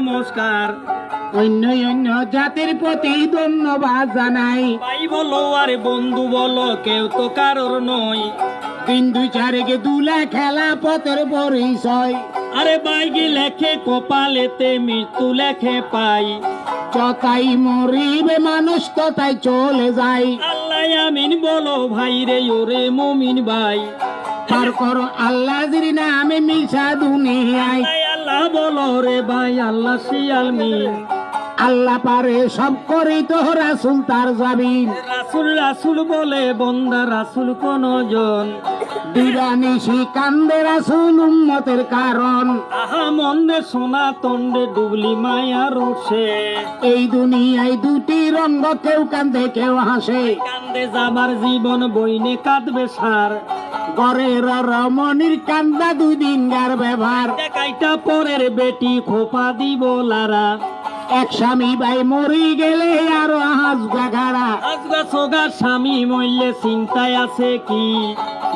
নমস্কার। অন্য অন্য জাতির প্রতি ধন্যবাদ জানাই। ভাই বলো আরে বন্ধু বলো কেউ তো কারোর নয় দুই চারেকে দুলা খেলা পথের পরিচয়। আরে বাইকে লেখে কপালেতে মৃত্যু লেখে পাই। যতাই মরিবে মানুষ ততাই চলে যায় আল্লাহ আমিন বলো ভাই রে ওরে মমিন ভাই। পার করো আল্লাহ জিরি নামে মিশা দুনিয়ায়। আল্লাহ বলো রে ভাই আল্লাহ শিয়াল মিন আল্লাহ পারে সব করি তো রাসুল তার যাবিন রাসুল রাসুল বলে বন্দা রাসুল কোন জন দিবানিশি কান্দে রাসুল উম্মতের কারণ। আহা মন্দে সোনা তন্ডে ডুবলি মায়া রোষে এই দুনিয়ায় দুটি রঙ্গ কেউ কান্দে কেউ হাসে। কান্দে যাবার জীবন বইনে কাঁদবে সার। গরের রমণীর কান্দা দুই দিন গার ব্যবহার। কাইটা পরের বেটি খোপা দিব লারা। এক স্বামী ভাই মরি গেলে আরও হাঁস গাঘাড়া। আজগা সোগা স্বামী মইলে চিন্তায় আছে কি?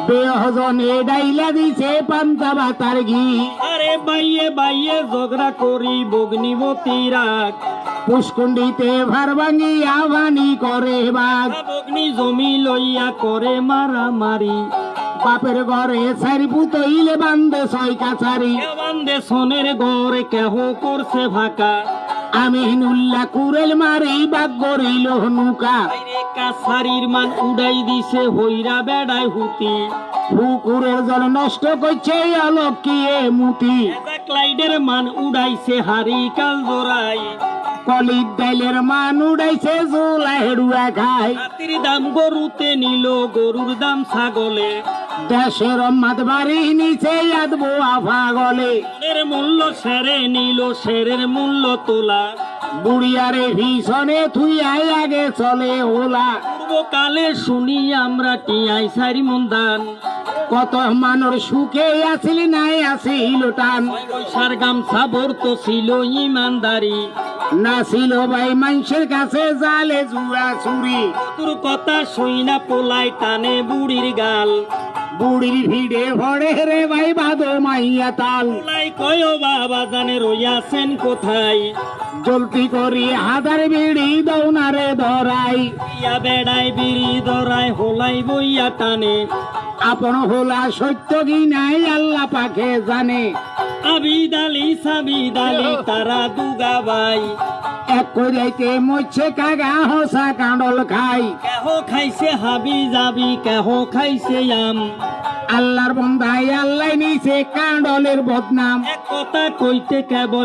বেহজনে ডাইলা দিছে পান্তা বাতার ঘি। আরে বাইয়ে বাইয়ে ঝগড়া করি বগ্নিবতী রাখ পুষ্কুণ্ডিতে ভার ভাঙি আহ্বানি করে বাঘ। বগ্নি জমি লইয়া করে মারামারি। বাপের ঘরে সারি পুতইলে বান্ধে ছয় কাছারি। বান্দে সনের গড়ে কেহ করছে ফাঁকা আমিনুল্লাহ কুরেল মারি বাগ গরিল নুকা। কাছারির মান উড়াই দিছে হইরা বেড়ায় হুতি। পুকুরের জল নষ্ট করছে অলকিয়ে মুতি। ক্লাইডের মান উড়াইছে হারি কাল জোড়াই। কলির ডাইলের মান উড়াইছে জোলা হেড়ুয়া খায় দাম গরুতে নিল গরুর দাম ছাগলে। দেশের মাত বাড়ি নিচে আদবো আফা গলে মূল্য সেরে নিল সেরের মূল্য তোলা। বুড়িয়ারে ভীষণে থুই আয় আগে চলে ওলা। পূর্বকালে শুনি আমরা টিয়াই সারি মন্দান। কত মানুষ সুখে আছিল নাই আছিল টান। পয়সার গামছা ভরতো ছিল ইমানদারি। না ছিল ভাই মানুষের কাছে জালে জুয়া চুরি। তোর কথা শুই না পোলাই টানে বুড়ির গাল। বুড়ির ভিড়ে ভরে রে ভাই বাদো মাইয়া তাল। কয় বাবা জানে রইয়াছেন কোথায়? জলতি করি হাদার বিড়ি দৌনারে ধরাই। ইয়া বেড়াই বিড়ি ধরাই হোলাই বইয়া টানে। আপন হোলা সত্য কি নাই আল্লাহ পাখে জানে। আবিদালি সাবিদালি তারা দুগা ভাই এক কইরাইতে মরছে কাগা হসা কাঁডল খাই। কেহ খাইছে হাবি যাবি কেহ খাইছে আম আল্লাহর বন্ধাই আল্লাহ নিছে কাঁডলের বদনাম। এক কথা কইতে কেবল